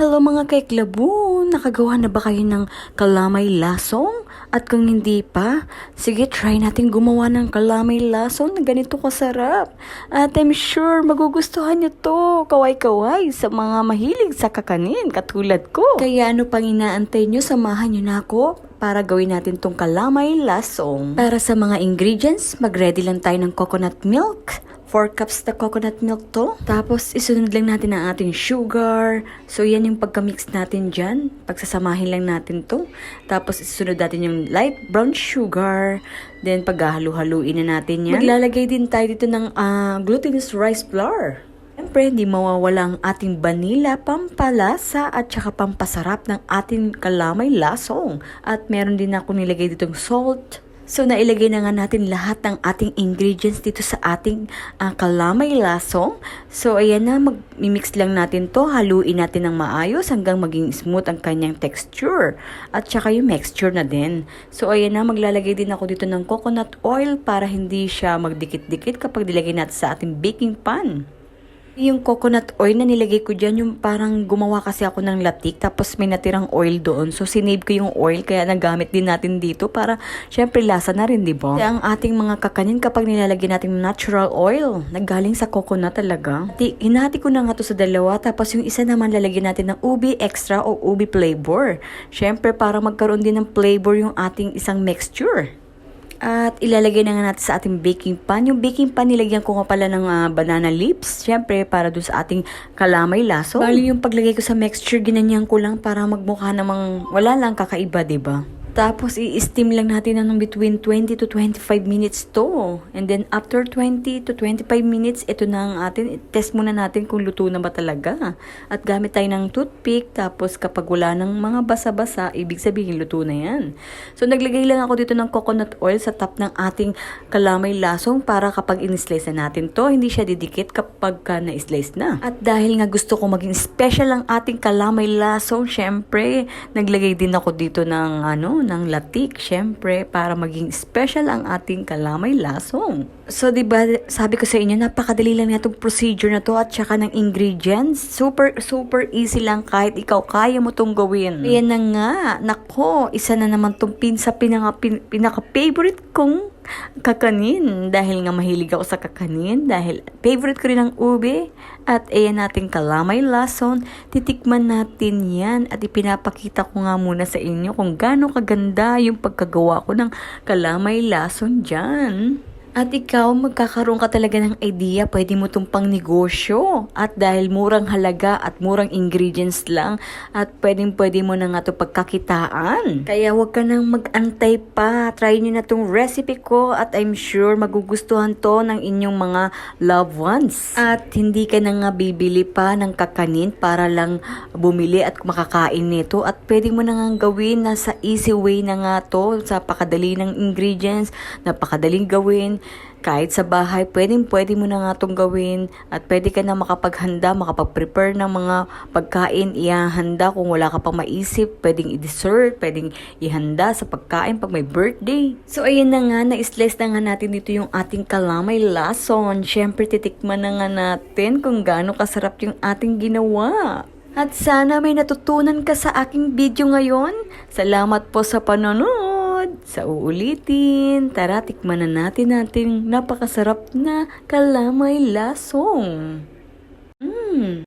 Hello mga kaiklabo! Nakagawa na ba kayo ng kalamay lasong? At kung hindi pa, sige try natin gumawa ng kalamay lasong na ganito kasarap. At I'm sure magugustuhan nyo to, kaway-kaway, sa mga mahilig sa kakanin katulad ko. Kaya ano pang inaantay nyo, samahan nyo na ako para gawin natin tong kalamay lasong. Para sa mga ingredients, mag-ready lang tayo ng coconut milk, 4 cups na coconut milk to. Tapos, isunod lang natin ang ating sugar. So, yan yung pagka-mix natin dyan. Pagsasamahin lang natin to. Tapos, isunod natin yung light brown sugar. Then, paghahalu-haluin na natin yan. Maglalagay din tayo dito ng ah, glutinous rice flour. Siyempre, hindi mawawala ang ating vanilla, pampalasa at saka pampasarap ng ating kalamay lasong. At meron din ako nilagay ditong salt. So, nailagay na nga natin lahat ng ating ingredients dito sa ating ah, kalamay lasong. So, ayan na, mag-mix lang natin to. Haluin natin ng maayos hanggang maging smooth ang kanyang texture. At saka yung mixture na din. So, ayan na, maglalagay din ako dito ng coconut oil para hindi siya magdikit-dikit kapag nilagay natin sa ating baking pan. Yung coconut oil na nilagay ko dyan, yung parang gumawa kasi ako ng latik, tapos may natirang oil doon. So, sinave ko yung oil, kaya nagamit din natin dito para, syempre, lasa na rin, di ba? Ang ating mga kakanin, kapag nilalagyan natin ng natural oil, naggaling sa coconut talaga. Di, hinati ko na nga to sa dalawa, tapos yung isa naman lalagyan natin ng ubi extra o ubi flavor. Syempre, para magkaroon din ng flavor yung ating isang mixture. At ilalagay na nga natin sa ating baking pan. Yung baking pan, nilagyan ko nga pala ng ah, banana leaves. Siyempre, para doon sa ating kalamay laso. Bali yung paglagay ko sa mixture, ginanyan ko lang para magmukha namang wala lang kakaiba, ba? Tapos, i-steam lang natin ng between 20 to 25 minutes to. And then, after 20 to 25 minutes, ito na ang atin. Test muna natin kung luto na ba talaga. At gamit tayo ng toothpick. Tapos, kapag wala ng mga basa-basa, ibig sabihin luto na yan. So, naglagay lang ako dito ng coconut oil sa top ng ating kalamay lasong para kapag in-slice na natin to, hindi siya didikit kapag ka na-slice na. At dahil nga gusto ko maging special ang ating kalamay lasong, syempre, naglagay din ako dito ng ano, ng latik, syempre, para maging special ang ating kalamay lasong. So, di ba, sabi ko sa inyo, napakadali lang itong procedure na to at saka ng ingredients. Super, super easy lang kahit ikaw kaya mo tong gawin. Ayan na nga, nako, isa na naman tong pinsa pinaka, pin, pinaka-favorite kong kakanin. Dahil nga mahilig ako sa kakanin. Dahil favorite ko rin ang ube. At ayan nating kalamay lason. Titikman natin yan. At ipinapakita ko nga muna sa inyo kung gaano kaganda yung pagkagawa ko ng kalamay lason dyan at ikaw, magkakaroon ka talaga ng idea, pwede mo itong pang negosyo. At dahil murang halaga at murang ingredients lang, at pwedeng pwede mo na nga ito pagkakitaan. Kaya huwag ka nang mag-antay pa. Try nyo na itong recipe ko at I'm sure magugustuhan to ng inyong mga loved ones. At hindi ka na nga bibili pa ng kakanin para lang bumili at makakain nito. At pwede mo na nga gawin na sa easy way na nga to, sa pakadali ng ingredients, napakadaling gawin kahit sa bahay, pwedeng pwede mo na nga itong gawin at pwede ka na makapaghanda, makapag-prepare ng mga pagkain, ihanda kung wala ka pang maisip, pwedeng i-dessert, pwedeng ihanda sa pagkain pag may birthday. So ayun na nga, na-slice na nga natin dito yung ating kalamay lason. Siyempre, titikman na nga natin kung gaano kasarap yung ating ginawa. At sana may natutunan ka sa aking video ngayon. Salamat po sa panonood! Sa uulitin, tara tikman na natin nating napakasarap na kalamay lasong. Mmm!